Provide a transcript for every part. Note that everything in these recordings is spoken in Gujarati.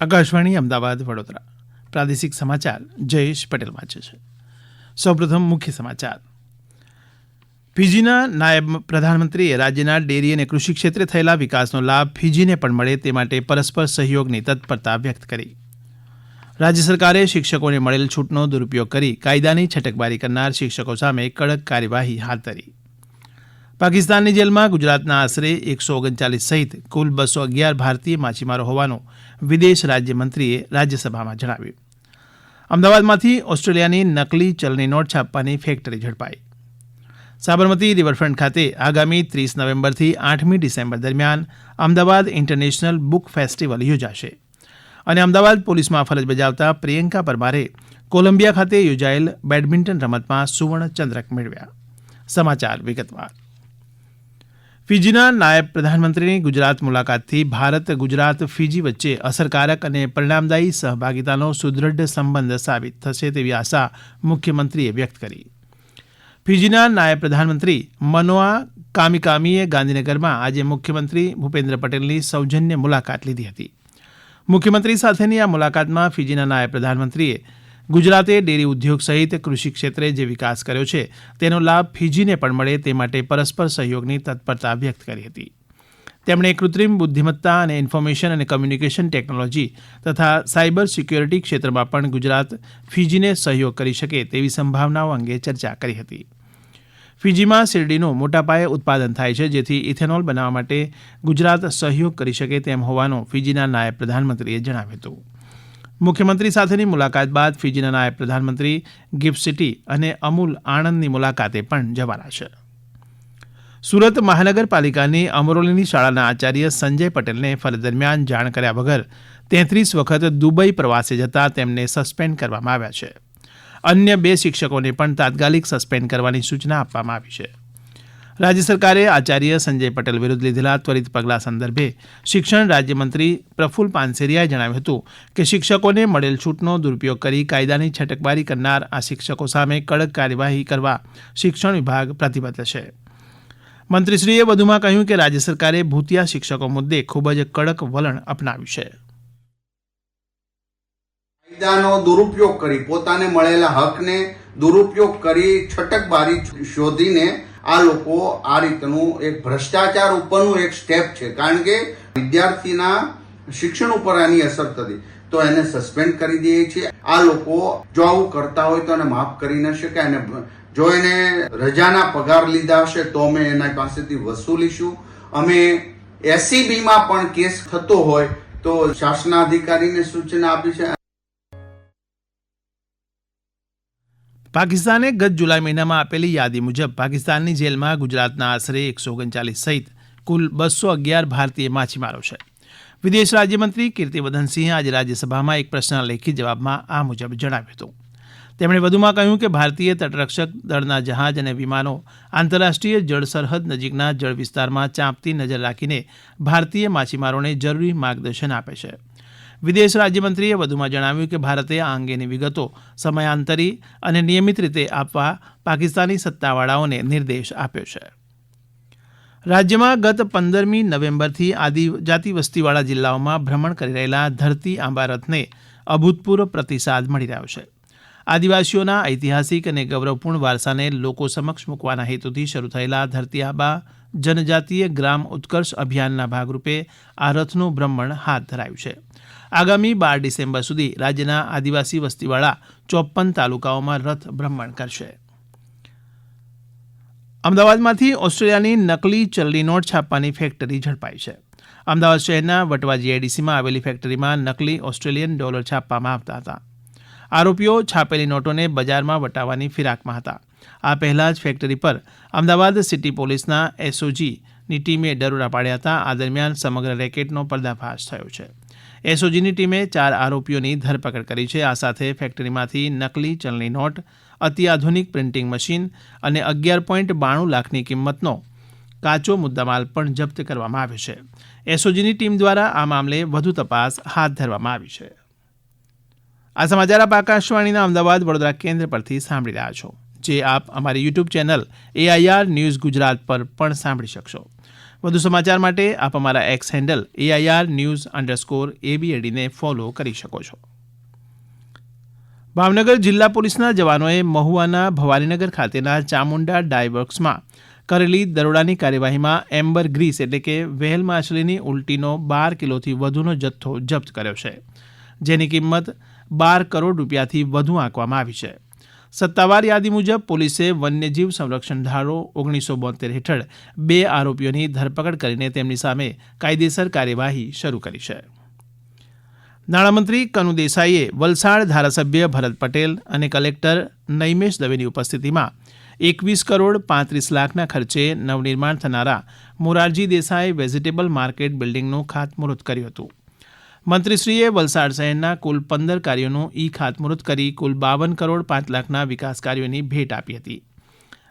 આકાશવાણી, અમદાવાદ, વડોદરા. પ્રાદેશિક સમાચાર, જયેશ પટેલ વાંચે છે. સૌપ્રથમ મુખ્ય સમાચાર. ફીજીના નાયબ પ્રધાનમંત્રીએ રાજ્યના ડેરી અને કૃષિ ક્ષેત્રે થયેલા વિકાસનો લાભ ફીજીને પણ મળે તે માટે પરસ્પર સહયોગની તત્પરતા વ્યક્ત કરી. રાજ્ય સરકારે શિક્ષકોને મળેલ છૂટનો દુરુપયોગ કરી કાયદાની છટકબારી કરનાર શિક્ષકો સામે કડક કાર્યવાહી હાથ ધરી. પાકિસ્તાનની જેલમાં ગુજરાતના આશરે એકસો ઓગણચાલીસ સહિત કુલ બસો અગિયાર ભારતીય માછીમારો હોવાનું વિદેશ રાજ્યમંત્રીએ રાજ્યસભામાં જણાવ્યું. અમદાવાદમાંથી ઓસ્ટ્રેલિયાની નકલી ચલણી નોટ છાપવાની ફેક્ટરી ઝડપાઈ. સાબરમતી રિવરફ્રન્ટ ખાતે આગામી ત્રીસ નવેમ્બરથી આઠમી ડિસેમ્બર દરમિયાન અમદાવાદ ઇન્ટરનેશનલ બુક ફેસ્ટિવલ યોજાશે. અને અમદાવાદ પોલીસમાં ફરજ બજાવતા પ્રિયંકા પરમારે કોલંબિયા ખાતે યોજાયેલ બેડમિન્ટન રમતમાં સુવર્ણ ચંદ્રક મેળવ્યા. સમાચાર વિગતવાર. ફીજીના નાયબ પ્રધાનમંત્રીની ગુજરાત મુલાકાતથી ભારત ગુજરાત ફીજી વચ્ચે અસરકારક અને પરિણામદાયી સહભાગીતાનો સુદૃઢ સંબંધ સાબિત થશે તેવી આશા મુખ્યમંત્રીએ વ્યક્ત કરી. ફીજીના નાયબ પ્રધાનમંત્રી મનોઆ કામિકામીએ ગાંધીનગરમાં આજે મુખ્યમંત્રી ભૂપેન્દ્ર પટેલની સૌજન્ય મુલાકાત લીધી હતી. મુખ્યમંત્રી સાથેની આ મુલાકાતમાં ફીજીના નાયબ પ્રધાનમંત્રીએ ગુજરાતે ડેરી ઉદ્યોગ સહિત કૃષિ ક્ષેત્રે જે વિકાસ કર્યો છે, તેનો લાભ ફીજીને પણ મળે તે માટે પરસ્પર સહયોગની તત્પરતા વ્યક્ત કરી હતી. તેમણે કૃત્રિમ બુદ્ધિમત્તા અને ઇન્ફોર્મેશન અને કમ્યુનિકેશન ટેકનોલોજી તથા સાયબર સિક્યોરિટી ક્ષેત્રમાં પણ ગુજરાત ફીજીને સહયોગ કરી શકે તેવી સંભાવનાઓ અંગે ચર્ચા કરી હતી. ફીજીમાં શેરડીનું મોટા પાયે ઉત્પાદન થાય છે, જેથી ઇથેનોલ બનાવવા માટે ગુજરાત સહયોગ કરી શકે તેમ હોવાનું ફીજીના નાયબ પ્રધાનમંત્રીએ જણાવ્યું હતું. મુખ્યમંત્રી સાથેની મુલાકાત બાદ ફિજીના નાયબ પ્રધાનમંત્રી ગિફ્ટ સિટી અને અમૂલ આણંદની મુલાકાતે પણ જવાના છે સુરત મહાનગરપાલિકાની અમરોલીની શાળાના આચાર્ય સંજય પટેલને ફરજ દરમિયાન જાણ કર્યા વગર તેત્રીસ વખત દુબઈ પ્રવાસે જતા તેમને સસ્પેન્ડ કરવામાં આવ્યા છે. અન્ય બે શિક્ષકોને પણ તાત્કાલિક સસ્પેન્ડ કરવાની સૂચના આપવામાં આવી છે. રાજ્ય સરકારે આચાર્ય સંજય પટેલ વિરુદ્ધ લીધેલા ત્વરિત પગલાં સંદર્ભે શિક્ષણ રાજ્યમંત્રી પ્રફુલ પાનસેરિયાએ જણાવ્યું હતું કે શિક્ષકોને મળેલ છૂટનો દુરુપયોગ કરી કાયદાની છટકબારી કરનાર આ શિક્ષકો સામે કડક કાર્યવાહી કરવા શિક્ષણ વિભાગ પ્રતિબદ્ધ છે. મંત્રીશ્રીએ વધુમાં કહ્યું કે રાજ્ય સરકારે ભૂતિયા શિક્ષકો મુદ્દે ખૂબ જ કડક વલણ અપનાવ્યું છે. કાયદાનો દુરુપયોગ કરી પોતાને મળેલા હકને દુરુપયોગ કરી છટકબારી શોધીને આ લોકો આ રીતનું એક ભ્રષ્ટાચાર ઉપરનું એક સ્ટેપ છે. કારણ કે વિદ્યાર્થીના શિક્ષણ ઉપર આની અસર થતી. તો એને સસ્પેન્ડ કરી દઈએ છીએ. આ લોકો જો આવું કરતા હોય તો એને માફ કરી ન શકાય અને જો એને રજાના પગાર લીધા હશે તો અમે એના પાસેથી વસૂલીશું અમે એસીબીમાં પણ કેસ થતો હોય તો શાસનાધિકારીને સૂચના આપી છે. પાકિસ્તાને ગત જુલાઈ મહિનામાં આપેલી યાદી મુજબ પાકિસ્તાનની જેલમાં ગુજરાતના આશરે એકસો ઓગણચાલીસ સહિત કુલ બસો અગિયાર ભારતીય માછીમારો છે. વિદેશ રાજ્યમંત્રી કીર્તિવર્ધનસિંહે આજે રાજ્યસભામાં એક પ્રશ્નના લેખિત જવાબમાં આ મુજબ જણાવ્યું હતું. તેમણે વધુમાં કહ્યું કે ભારતીય તટરક્ષક દળના જહાજ અને વિમાનો આંતરરાષ્ટ્રીય જળ સરહદ નજીકના જળ વિસ્તારમાં ચાંપતી નજર રાખીને ભારતીય માછીમારોને જરૂરી માર્ગદર્શન આપે છે. વિદેશ રાજ્યમંત્રીએ વધુમાં જણાવ્યું કે ભારતે આ અંગેની વિગતો સમયાંતરી અને નિયમિત રીતે આપવા પાકિસ્તાની સત્તાવાળાઓને નિર્દેશ આપ્યો છે. રાજ્યમાં ગત પંદરમી નવેમ્બરથી આદિજાતિ વસ્તીવાળા જિલ્લાઓમાં ભ્રમણ કરી રહેલા ધરતી આંબા રથને અભૂતપૂર્વ પ્રતિસાદ મળી રહ્યો છે. આદિવાસીઓના ઐતિહાસિક અને ગૌરવપૂર્ણ વારસાને લોકો સમક્ષ મૂકવાના હેતુથી શરૂ થયેલા ધરતી આંબા જનજાતીય ગ્રામ ઉત્કર્ષ અભિયાનના ભાગરૂપે આ રથનું ભ્રમણ હાથ ધરાયું છે. આગામી બાર ડિસેમ્બર સુધી રાજ્યના આદિવાસી વસ્તીવાળા ચોપ્પન તાલુકાઓમાં રથ ભ્રમણ કરશે. અમદાવાદમાંથી ઓસ્ટ્રેલિયાની નકલી ચલણી નોટ છાપવાની ફેક્ટરી ઝડપાઈ છે. અમદાવાદ શહેરના વટવા જીઆઈડીસીમાં આવેલી ફેક્ટરીમાં નકલી ઓસ્ટ્રેલિયન ડોલર છાપવામાં આવતા હતા. આરોપીઓ છાપેલી નોટોને બજારમાં વટાવવાની ફિરાકમાં હતા. આ પહેલા જ ફેક્ટરી પર અમદાવાદ સિટી પોલીસના એસઓજીની ટીમે દરોડા પાડ્યા હતા. આ દરમિયાન સમગ્ર રેકેટનો પર્દાફાશ થયો છે. એસઓજીની ટીમે ચાર આરોપીઓની ધરપકડ કરી છે. આ સાથે ફેક્ટરીમાંથી નકલી ચલણી નોટ, અત્યાધુનિક પ્રિન્ટિંગ મશીન અને અગિયાર પોઈન્ટ બાણું લાખની કિંમતનો કાચો મુદ્દામાલ પણ જપ્ત કરવામાં આવ્યો છે. એસઓજીની ટીમ દ્વારા આ મામલે વધુ તપાસ હાથ ધરવામાં આવી છે. આ સમાચાર આપ આકાશવાણીના અમદાવાદ વડોદરા કેન્દ્ર પરથી સાંભળી રહ્યા છો. જે આપ અમારી YouTube channel AIR news Gujarat પર પણ સાંભળી શકશો. વધુ સમાચાર માટે આપ અમારા X handle AIR news underscore એબીએડીને follow કરી શકો છો. ભાવનગર જિલ્લા પોલીસના જવાનોએ મહુવાના ભવાનીનગર ખાતેના ચામુંડા ડાયવર્ક્સમાં કરેલી દરોડાની કાર્યવાહીમાં એમ્બર ગ્રીસ એટલે કે વ્હેલ માછલીની ઉલટીનો બાર કિલોથી વધુનો જથ્થો જપ્ત કર્યો છે, જેની કિંમત બાર કરોડ રૂપિયાથી વધુ આંકવામાં આવી છે. સત્તાવાર યાદી મુજબ પોલીસે વન્યજીવ સંરક્ષણ ધારો ઓગણીસો બોતેર હેઠળ બે આરોપીઓની ધરપકડ કરીને તેમની સામે કાયદેસર કાર્યવાહી શરૂ કરી છે. નાણામંત્રી કનુ દેસાઈએ વલસાડ ધારાસભ્ય ભરત પટેલ અને કલેક્ટર નૈમેશ દવેની ઉપસ્થિતિમાં એકવીસ કરોડ પાંત્રીસ લાખના ખર્ચે નવનિર્માણ થનારા મોરારજી દેસાઈ વેજીટેબલ માર્કેટ બિલ્ડિંગનું ખાતમુહૂર્ત કર્યું હતું. મંત્રીશ્રીએ વલસાડ શહેરના કુલ પંદર કાર્યોનું ઈ ખાતમુહૂર્ત કરી કુલ બાવન કરોડ પાંચ લાખના વિકાસ કાર્યોની ભેટ આપી હતી.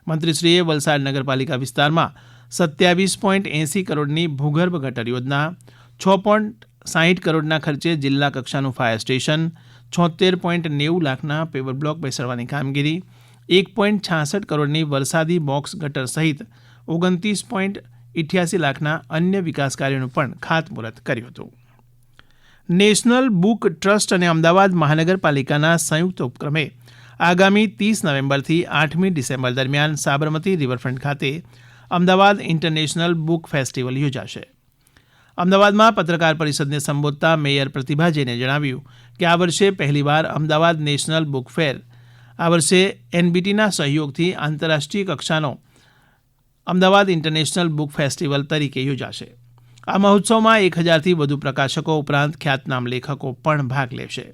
મંત્રીશ્રીએ વલસાડ નગરપાલિકા વિસ્તારમાં સત્યાવીસ પોઈન્ટ એંસી કરોડની ભૂગર્ભ ગટર યોજના, છ પોઈન્ટ સાહીઠ કરોડના ખર્ચે જિલ્લા કક્ષાનું ફાયર સ્ટેશન, છોતેર પોઈન્ટ નેવું લાખના પેવર બ્લોક બેસાડવાની કામગીરી, એક પોઈન્ટ છાસઠ કરોડની વરસાદી બોક્સ ગટર સહિત ઓગણત્રીસ પોઈન્ટ ઇઠ્યાસી લાખના અન્ય વિકાસ કાર્યોનું પણ ખાતમુહૂર્ત કર્યું હતું. નેશનલ બુક ટ્રસ્ટ અને અમદાવાદ મહાનગરપાલિકાના સંયુક્ત ઉપક્રમે આગામી ત્રીસ નવેમ્બરથી આઠમી ડિસેમ્બર દરમિયાન સાબરમતી રિવરફ્રન્ટ ખાતે અમદાવાદ ઇન્ટરનેશનલ બુક ફેસ્ટિવલ યોજાશે. અમદાવાદમાં પત્રકાર પરિષદને સંબોધતા મેયર પ્રતિભા જૈને જણાવ્યું કે આ વર્ષે પહેલીવાર અમદાવાદ નેશનલ બુક ફેર, આ વર્ષે એનબીટીના સહયોગથી આંતરરાષ્ટ્રીય કક્ષાનો અમદાવાદ ઇન્ટરનેશનલ બુક ફેસ્ટિવલ તરીકે યોજાશે. આ મહોત્સવમાં એક હજારથી વધુ પ્રકાશકો ઉપરાંત ખ્યાતનામ લેખકો પણ ભાગ લેશે.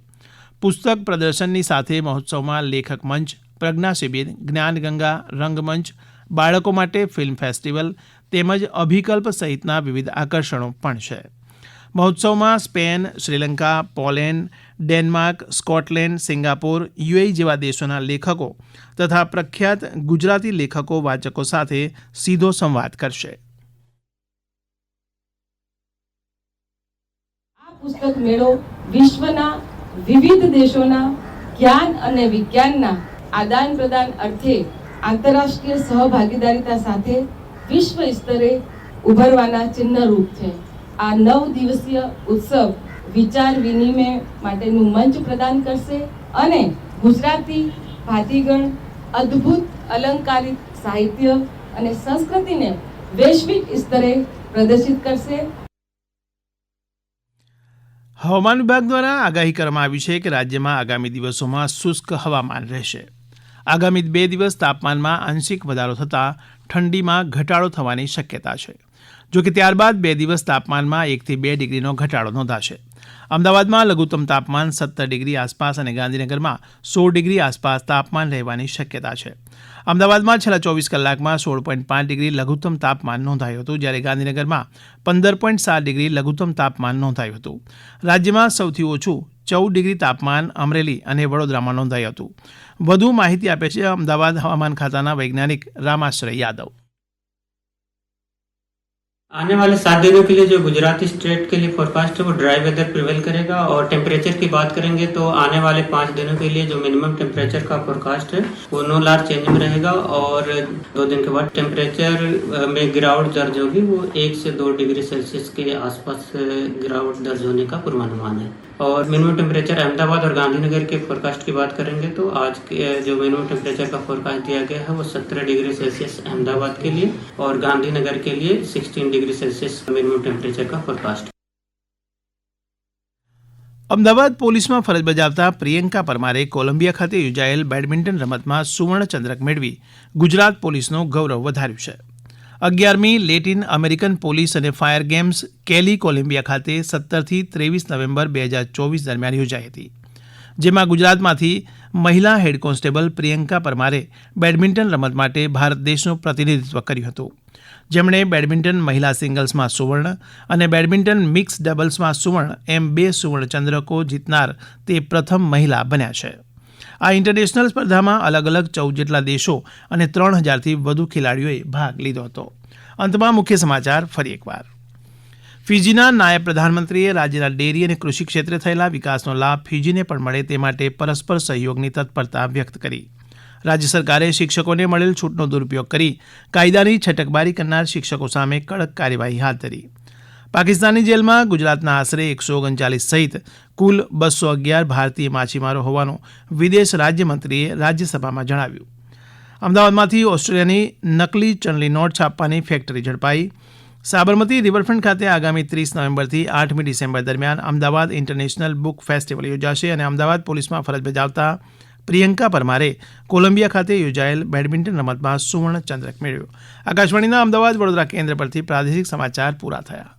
પુસ્તક પ્રદર્શનની સાથે મહોત્સવમાં લેખક મંચ, પ્રજ્ઞા શિબિર, જ્ઞાનગંગા, રંગમંચ, બાળકો માટે ફિલ્મ ફેસ્ટિવલ તેમજ અભિકલ્પ સહિતના વિવિધ આકર્ષણો પણ છે. મહોત્સવમાં Spain, Sri Lanka, Poland, Denmark, Scotland, Singapore, UAE જેવા દેશોના લેખકો તથા પ્રખ્યાત ગુજરાતી લેખકો વાચકો સાથે સીધો સંવાદ કરશે. પુસ્તક મેળો વિશ્વના વિવિધ દેશોના જ્ઞાન અને વિજ્ઞાનના આદાન પ્રદાન અર્થે આંતરરાષ્ટ્રીય સહભાગીદારીતા સાથે વિશ્વ સ્તરે ઉભરવાના ચિહ્નરૂપ છે. આ નવ દિવસીય ઉત્સવ વિચાર વિનિમય માટેનું મંચ પ્રદાન કરશે અને ગુજરાતી, ભાતીગણ, અદ્ભુત અલંકારિત સાહિત્ય અને સંસ્કૃતિને વૈશ્વિક સ્તરે પ્રદર્શિત કરશે. હવામાન વિભાગ દ્વારા આગાહી કરવામાં આવી છે કે રાજ્યમાં આગામી દિવસોમાં શુષ્ક હવામાન રહેશે. આગામી બે દિવસ તાપમાનમાં આંશિક વધારો થતાં ઠંડીમાં ઘટાડો થવાની શક્યતા છે. જો કે ત્યારબાદ બે દિવસ તાપમાનમાં એકથી બે ડિગ્રીનો ઘટાડો નોંધાશે. અમદાવાદમાં લઘુત્તમ તાપમાન સત્તર ડિગ્રી આસપાસ અને ગાંધીનગરમાં સોળ ડિગ્રી આસપાસ તાપમાન રહેવાની શક્યતા છે. અમદાવાદમાં છેલ્લા ચોવીસ કલાકમાં સોળ પોઈન્ટ પાંચ ડિગ્રી લઘુત્તમ તાપમાન નોંધાયું હતું, જ્યારે ગાંધીનગરમાં પંદર પોઈન્ટ સાત ડિગ્રી લઘુત્તમ તાપમાન નોંધાયું હતું. રાજ્યમાં સૌથી ઓછું ચૌદ ડિગ્રી તાપમાન અમરેલી અને વડોદરામાં નોંધાયું હતું. વધુ માહિતી આપે છે અમદાવાદ હવામાન ખાતાના વૈજ્ઞાનિક રામાશ્રય યાદવ. आने वाले सात दिनों के लिए जो गुजरात स्टेट के लिए फोरकास्ट है, वो ड्राई वेदर प्रिवेल करेगा और टेम्परेचर की बात करेंगे तो आने वाले पाँच दिनों के लिए जो मिनिमम टेम्परेचर का फोरकास्ट है, वो नो लार चेंज में रहेगा और दो दिन के बाद टेम्परेचर में गिरावट दर्ज होगी, वो एक से दो डिग्री सेल्सियस के आसपास गिरावट दर्ज होने का पूर्वानुमान है। और मिनिमम टेम्परेचर अहमदाबाद और गांधीनगर के फोरकास्ट की बात करेंगे तो आज के जो मिनिमम टेम्परेचर का फोरकास्ट दिया गया है वो सत्रह डिग्री सेल्सियस अहमदाबाद के लिए और गांधीनगर के लिए sixteen degree Celsius minimum temperature का फोरकास्ट અમદાવાદ પોલીસમાં ફરજ બજાવતા પ્રિયંકા પરમારે કોલંબિયા ખાતે યોજાયેલ બેડમિન્ટન રમતમાં સુવર્ણ ચંદ્રક મેળવી ગુજરાત પોલીસનું ગૌરવ વધાર્યું છે અગિયારમી લેટિન અમેરિકન પોલીસ અને ફાયર ગેમ્સ કેલી કોલંબિયા ખાતે સત્તરથી ત્રેવીસ નવેમ્બર બે હજાર ચોવીસ દરમિયાન યોજાઈ હતી, જેમાં ગુજરાતમાંથી મહિલા હેડ કોન્સ્ટેબલ પ્રિયંકા પરમારે બેડમિન્ટન રમત માટે ભારત દેશનું પ્રતિનિધિત્વ કર્યું હતું. જેમણે બેડમિન્ટન મહિલા સિંગલ્સમાં સુવર્ણ અને બેડમિન્ટન મિક્સ ડબલ્સમાં સુવર્ણ એમ બે સુવર્ણ ચંદ્રકો જીતનાર તે પ્રથમ મહિલા બન્યા છે. આ ઇન્ટરનેશનલ સ્પર્ધામાં અલગ અલગ ચૌદ જેટલા દેશો અને ત્રણ હજારથી વધુ ખેલાડીઓએ ભાગ લીધો હતો. અંતમાં મુખ્ય સમાચાર ફરી એકવાર. ફિજીના નાયબ પ્રધાનમંત્રીએ રાજ્યના ડેરી અને કૃષિ ક્ષેત્રે થયેલા વિકાસનો લાભ ફિજીને પણ મળે તે માટે પરસ્પર સહયોગની તત્પરતા વ્યક્ત કરી. રાજ્ય સરકારે શિક્ષકોને મળેલ છૂટનો દુરુપયોગ કરી કાયદાની છટકબારી કરનાર શિક્ષકો સામે કડક કાર્યવાહી હાથ ધરી. પાકિસ્તાનની જેલમાં ગુજરાતના આશરે એકસો ઓગણચાલીસ સહિત કુલ બસો અગિયાર ભારતીય માછીમારો હોવાનું વિદેશ રાજ્યમંત્રીએ રાજ્યસભામાં જણાવ્યું. અમદાવાદમાંથી ઓસ્ટ્રેલિયાની નકલી ચલણી નોટ છાપવાની ફેક્ટરી ઝડપાઈ. સાબરમતી રિવરફ્રન્ટ ખાતે આગામી ત્રીસ નવેમ્બરથી આઠમી ડિસેમ્બર દરમિયાન અમદાવાદ ઇન્ટરનેશનલ બુક ફેસ્ટિવલ યોજાશે અને અમદાવાદ પોલીસમાં ફરજ બજાવતા પ્રિયંકા પરમારે કોલંબિયા ખાતે યોજાયેલ બેડમિન્ટન રમતમાં સુવર્ણ ચંદ્રક મેળવ્યો. આકાશવાણીના અમદાવાદ વડોદરા કેન્દ્ર પરથી પ્રાદેશિક સમાચાર પૂરા થયા.